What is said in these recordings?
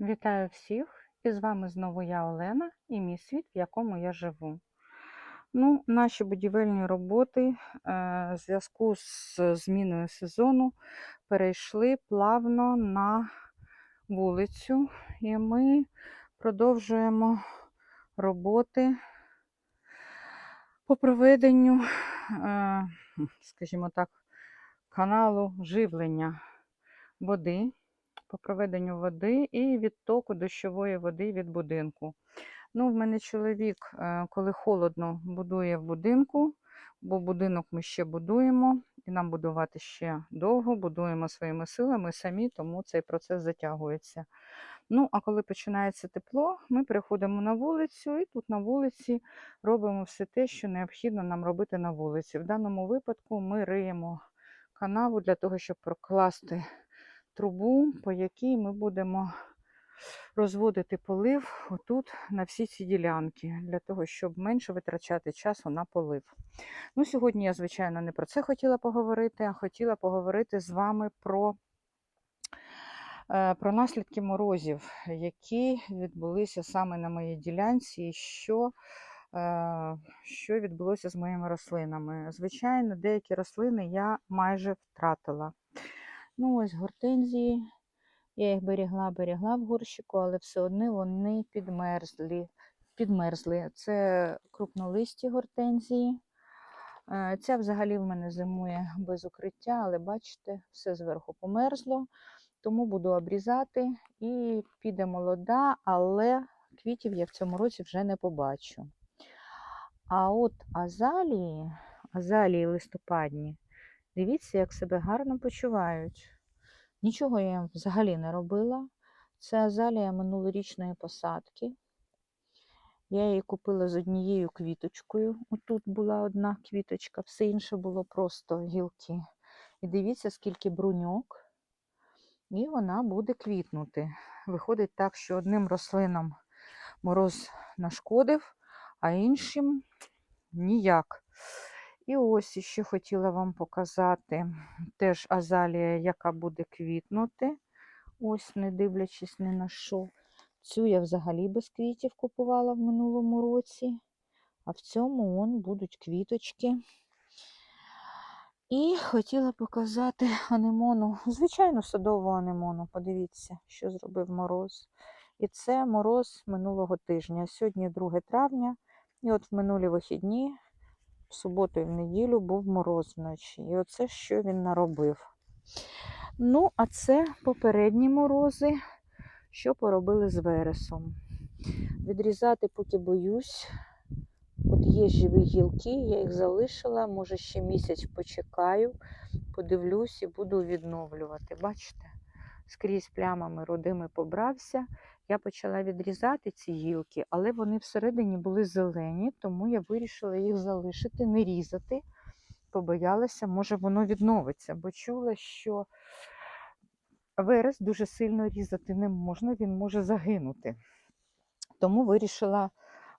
Вітаю всіх! І з вами знову я Олена і мій світ, в якому я живу. Ну, Наші будівельні роботи е, в зв'язку з зміною сезону перейшли плавно на вулицю, і ми продовжуємо роботи по проведенню, е, скажімо так, каналу живлення води по проведенню води і відтоку дощової води від будинку. Ну, В мене чоловік, е, коли холодно, будує в будинку, бо будинок ми ще будуємо, і нам будувати ще довго, будуємо своїми силами самі, тому цей процес затягується. Ну, а коли починається тепло, ми переходимо на вулицю, і тут на вулиці робимо все те, що необхідно нам робити на вулиці. В даному випадку ми риємо канаву для того, щоб прокласти трубу, по якій ми будемо розводити полив отут на всі ці ділянки, для того, щоб менше витрачати часу на полив. Ну, Сьогодні я, звичайно, не про це хотіла поговорити, а хотіла поговорити з вами про е, про наслідки морозів, які відбулися саме на моїй ділянці, і що е, що відбулося з моїми рослинами. Звичайно, деякі рослини я майже втратила. Ну, ось гортензії. Я їх берегла, берегла в горщику, але все одно вони підмерзли. підмерзли. Це крупнолисті гортензії. Е, ця взагалі в мене зимує без укриття, але бачите, все зверху померзло. Тому буду обрізати і піде молода, але квітів я в цьому році вже не побачу. А от азалії, азалії листопадні, Дивіться, як себе гарно почувають. Нічого я їм взагалі не робила. Це азалія минулорічної посадки. Я її купила з однією квіточкою. Отут була одна квіточка, все інше було просто гілки. І дивіться, скільки бруньок, і вона буде квітнути. Виходить так, що одним рослинам мороз нашкодив, а іншим ніяк. І ось ще хотіла вам показати теж азалія, яка буде квітнути. Ось, не дивлячись ні на що. Цю я взагалі без квітів купувала в минулому році. А в цьому вон будуть квіточки. І хотіла показати анемону, звичайно, садову анемону. Подивіться, що зробив мороз. І це мороз минулого тижня. Сьогодні 2 травня, і от в минулі вихідні в суботу і в неділю був мороз вночі. І оце що він наробив. Ну, а це попередні морози, що поробили з вересом. Відрізати, поки боюсь. От є живі гілки, я їх залишила, може ще місяць почекаю, подивлюсь і буду відновлювати. Бачите? Скрізь плямами родими побрався. Я почала відрізати ці гілки, але вони всередині були зелені, тому я вирішила їх залишити, не різати. Побоялася, може, воно відновиться, бо чула, що верес дуже сильно різати не можна, він може загинути. Тому вирішила,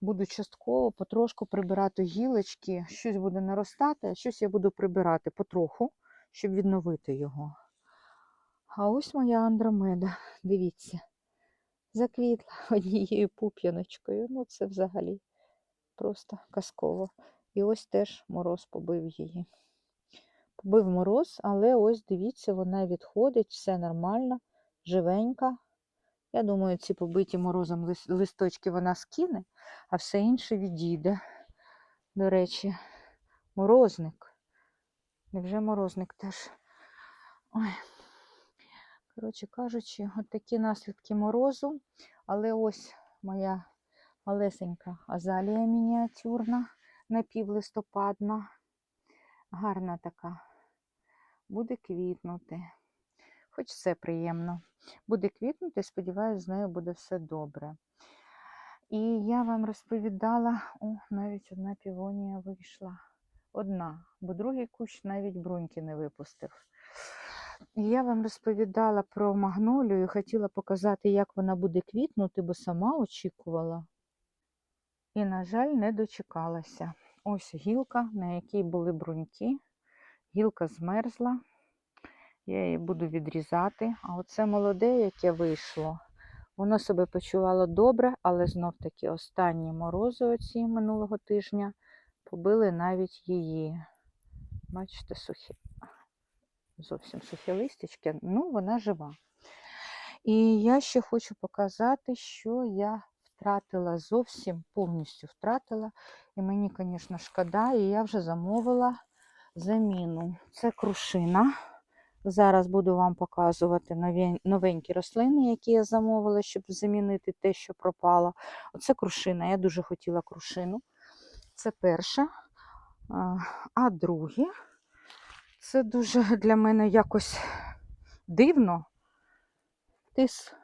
буду частково потрошку прибирати гілочки, щось буде наростати, а щось я буду прибирати потроху, щоб відновити його. А ось моя андромеда, дивіться заквітла однією пуп'яночкою. Ну, це взагалі просто казково. І ось теж мороз побив її. Побив мороз, але ось дивіться, вона відходить, все нормально, живенька. Я думаю, ці побиті морозом листочки вона скине, а все інше відійде. До речі, морозник. Невже морозник теж? Ой. Коротше кажучи, от такі наслідки морозу. Але ось моя малесенька азалія мініатюрна, напівлистопадна, гарна така, буде квітнути. Хоч все приємно. Буде квітнути, сподіваюся, з нею буде все добре. І я вам розповідала, о, навіть одна півонія вийшла. Одна, бо другий кущ навіть бруньки не випустив. Я вам розповідала про магнолію і хотіла показати, як вона буде квітнути, бо сама очікувала. І, на жаль, не дочекалася. Ось гілка, на якій були бруньки. Гілка змерзла. Я її буду відрізати. А оце молоде, яке вийшло, Воно себе почувало добре, але знов таки останні морози оці минулого тижня побили навіть її. Бачите, сухі, зовсім сухі листячки, ну вона жива. І я ще хочу показати, що я втратила зовсім повністю втратила. І мені, звісно, шкода, і я вже замовила заміну. Це крушина. Зараз буду вам показувати новенькі рослини, які я замовила, щоб замінити те, що пропало. Оце крушина. Я дуже хотіла крушину. Це перше. А, А друге, це дуже для мене якось дивно. Тис,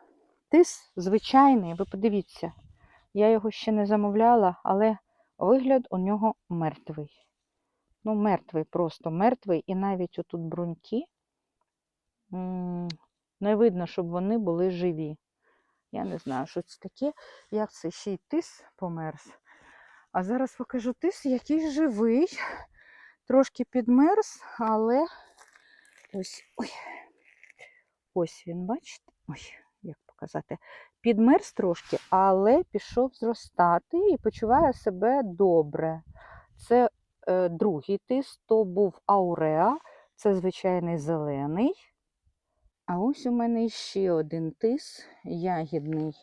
тис звичайний, ви подивіться, я його ще не замовляла, але вигляд у нього мертвий. Ну, мертвий, просто мертвий. І навіть отут бруньки не видно, щоб вони були живі. Я не знаю, що це таке, як це ще й тис померз. А зараз покажу тис, який живий, трошки підмерз, але ось ой, ось він, бачите? Ой, як показати, підмерз трошки, але пішов зростати і почуває себе добре. Це е, другий тис, то був ауреа, це звичайний зелений. А ось у мене ще один тис ягідний.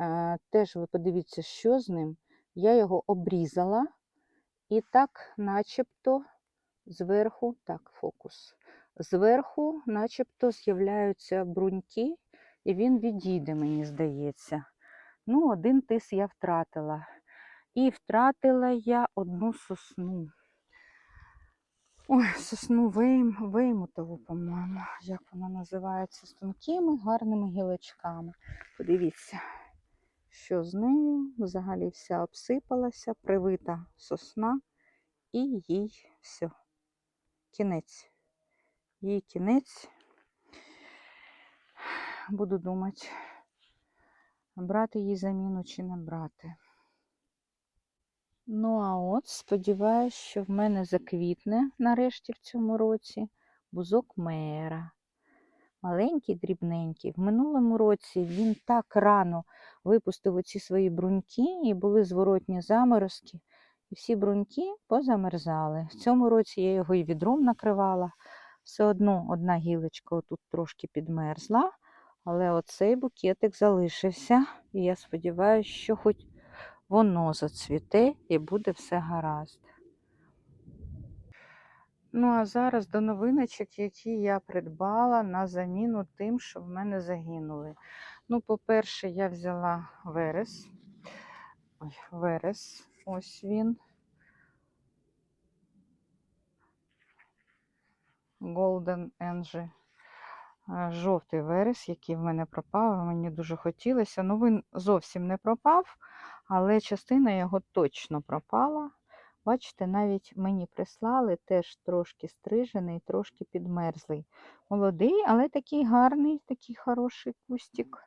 Е, теж ви подивіться, що з ним. Я його обрізала і так, начебто, зверху, так, фокус. Зверху, начебто, з'являються бруньки, і він відійде, мені здається. Ну, один тис я втратила. І втратила я одну сосну. Ой, сосну вейм, веймутову, по-моєму, як вона називається, з тонкими гарними гілочками. Подивіться, що з нею взагалі вся обсипалася, привита сосна, і їй все. Кінець. Їй кінець. Буду думати, брати їй заміну чи не брати. Ну, а от сподіваюсь, що в мене заквітне нарешті в цьому році бузок мера. Маленький, дрібненький. В минулому році він так рано випустив оці свої бруньки і були зворотні заморозки. І всі бруньки позамерзали. В цьому році я його і відром накривала. Все одно одна гілочка отут трошки підмерзла, але оцей букетик залишився. І я сподіваюся, що хоч воно зацвіте і буде все гаразд. Ну, а зараз до новиночок, які я придбала на заміну тим, що в мене загинули. Ну, по-перше, я взяла верес. Ой, верес, ось він. Golden Angie. Е, Жовтий верес, який в мене пропав, мені дуже хотілося. Ну, він зовсім не пропав, але частина його точно пропала. Бачите, навіть мені прислали теж трошки стрижений, трошки підмерзлий. Молодий, але такий гарний, такий хороший кустик.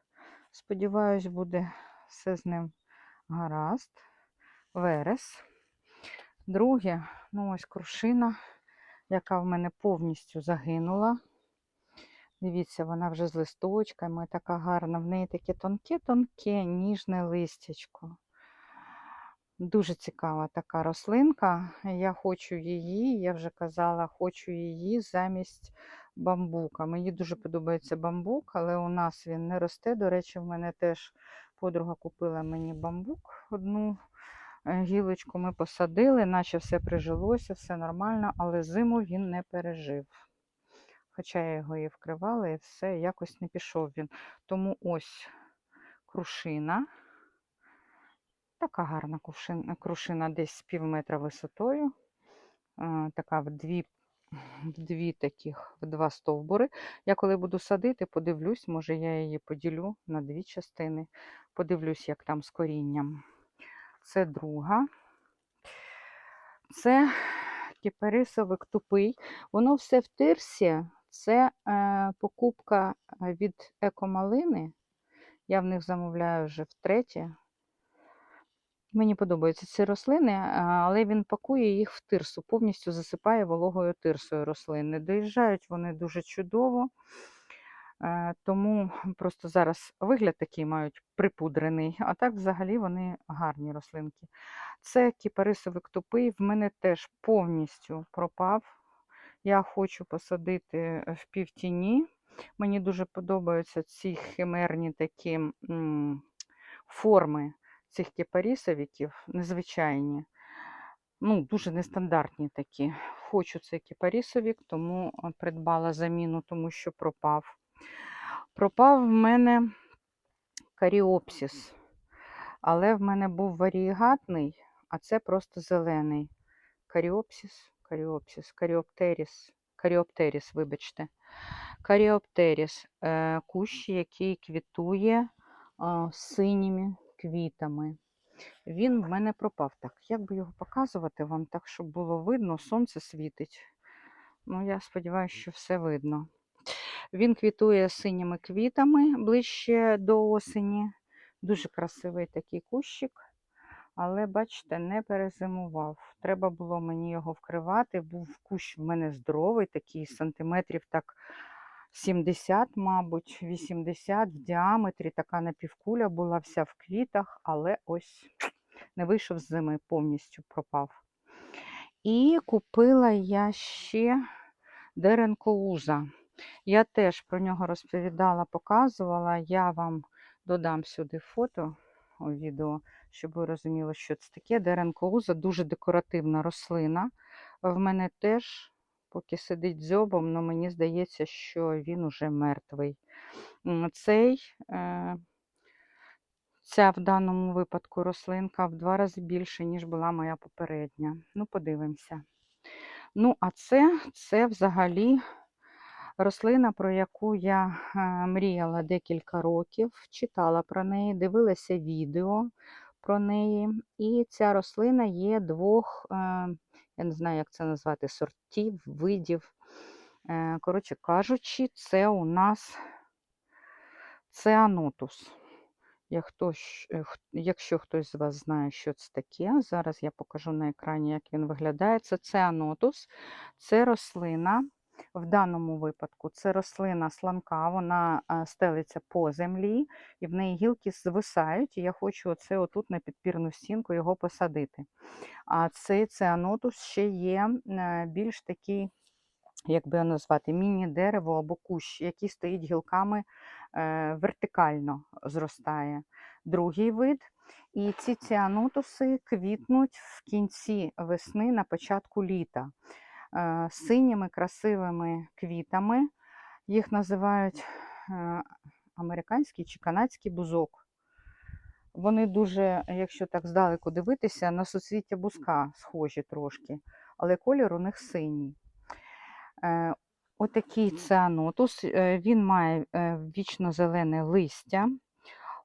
Сподіваюсь, буде все з ним гаразд. Верес. Друге, ну ось крушина, яка в мене повністю загинула. Дивіться, вона вже з листочками, така гарна. В неї таке тонке-тонке, ніжне листячко. Дуже цікава така рослинка. Я хочу її, я вже казала, хочу її замість бамбука. Мені дуже подобається бамбук, але у нас він не росте. До речі, в мене теж подруга купила мені бамбук. Одну гілочку ми посадили, наче все прижилося, все нормально, але зиму він не пережив. Хоча я його і вкривала, і все, якось не пішов він. Тому ось крушина. Така гарна крушина, десь пів метра висотою. Така в дві, в дві таких, в два стовбури. Я коли буду садити, подивлюсь, може я її поділю на дві частини. Подивлюсь, як там з корінням. Це друга. Це кіпарисовик тупий. Воно все в тирсі. Це е, покупка від екомалини. Я в них замовляю вже втретє. Мені подобаються ці рослини, але він пакує їх в тирсу, повністю засипає вологою тирсою рослини. Доїжджають вони дуже чудово. Е, Тому просто зараз вигляд такий мають припудрений, а так взагалі вони гарні рослинки. Це кіпарисовик тупий, в мене теж повністю пропав. Я хочу посадити в півтіні. Мені дуже подобаються ці химерні такі форми цих кіпарісовиків, незвичайні. Ну, дуже нестандартні такі. Хочу цей кіпарісовик, тому е, придбала заміну, тому що пропав. Пропав в мене каріопсіс, але в мене був варієгатний, а це просто зелений. Каріопсіс, каріопсіс, каріоптеріс, каріоптеріс, вибачте. Каріоптеріс е, кущ, який квітує синіми квітами. Він в мене пропав. Так, як би його показувати вам, так, щоб було видно, сонце світить. Ну, я сподіваюся, що все видно. Він квітує синіми квітами ближче до осені. Дуже красивий такий кущик. Але, бачите, не перезимував. Треба було мені його вкривати. Був кущ в мене здоровий, такий сантиметрів так 70, мабуть, 80 в діаметрі. Така напівкуля була вся в квітах, але ось не вийшов з зими, повністю пропав. І купила я ще деренкоуза. Я теж про нього розповідала, показувала. Я вам додам сюди фото у відео, щоб ви розуміли, що це таке. Деренкоуза дуже декоративна рослина. В мене теж, поки сидить дзьобом, але мені здається, що він уже мертвий. Цей, е, ця в даному випадку рослинка в два рази більше, ніж була моя попередня. Ну, подивимося. Ну, а це, це взагалі рослина, про яку я е, мріяла декілька років, читала про неї, дивилася відео про неї. І ця рослина є двох, е, я не знаю, як це назвати, сортів, видів. Е, Коротше кажучи, це у нас х- Якщо хтось з вас знає, що це таке, зараз я покажу на екрані, як він виглядає. Це цианотус, це рослина. В даному випадку це рослина сланка, вона е, стелиться по землі, і в неї гілки звисають. І я хочу оце отут на підпірну стінку його посадити. А цей цианотус ще є е, більш такий, як би його назвати, міні-дерево або кущ, який стоїть гілками е, вертикально зростає. Другий вид. І ці ціанотуси квітнуть в кінці весни, на початку літа. Е, Синіми красивими квітами. Їх називають е, американський чи канадський бузок. Вони дуже, якщо так здалеку дивитися, на суцвіття бузка схожі трошки, але колір у них синій. Е, Отакий цианотус, е, він має е, вічно-зелене листя.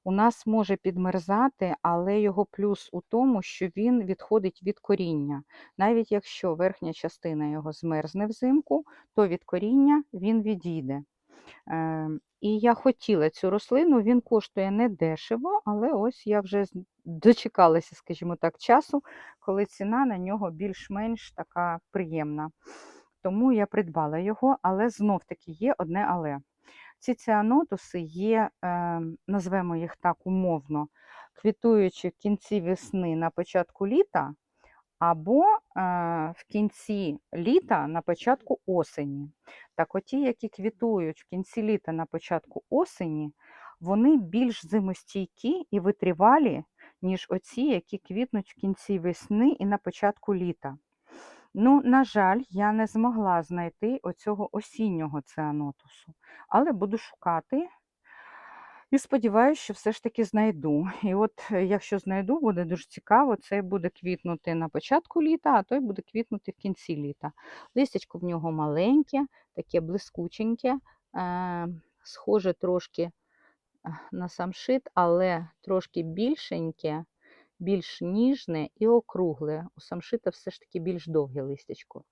У нас може підмерзати, але його плюс у тому, що він відходить від коріння. Навіть якщо верхня частина його змерзне взимку, то від коріння він відійде. Е, І я хотіла цю рослину, він коштує не дешево, але ось я вже дочекалася, скажімо так, часу, коли ціна на нього більш-менш така приємна. Тому я придбала його, але знов-таки є одне але. Ці ціанотуси є, е, назвемо їх так умовно, квітуючи в кінці весни на початку літа, або е, в кінці літа на початку осені. Так, оті, які квітують в кінці літа на початку осені, вони більш зимостійкі і витривалі, ніж оці, які квітнуть в кінці весни і на початку літа. Ну, на жаль, я не змогла знайти оцього осіннього цианотусу, але буду шукати і сподіваюся, що все ж таки знайду. І от е, якщо знайду, буде дуже цікаво, цей буде квітнути на початку літа, а той буде квітнути в кінці літа. Листячко в нього маленьке, таке блискученьке, е, схоже трошки е, на самшит, але трошки більшеньке, більш ніжне і округле. У самшита все ж таки більш довге листячко.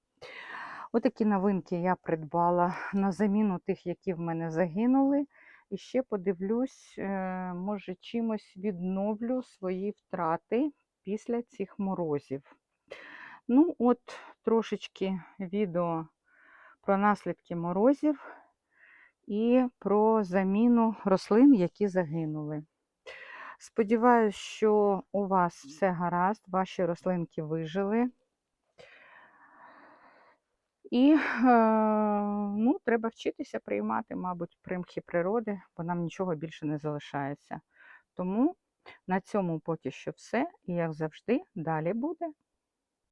Отакі новинки я придбала на заміну тих, які в мене загинули. І ще подивлюсь, е, може, чимось відновлю свої втрати після цих морозів. Ну, от, трошечки відео про наслідки морозів. і про заміну рослин, які загинули. Сподіваюсь, що у вас все гаразд, ваші рослинки вижили. І е, ну, треба вчитися приймати, мабуть, примхи природи, бо нам нічого більше не залишається. Тому на цьому поки що все. І як завжди, далі буде.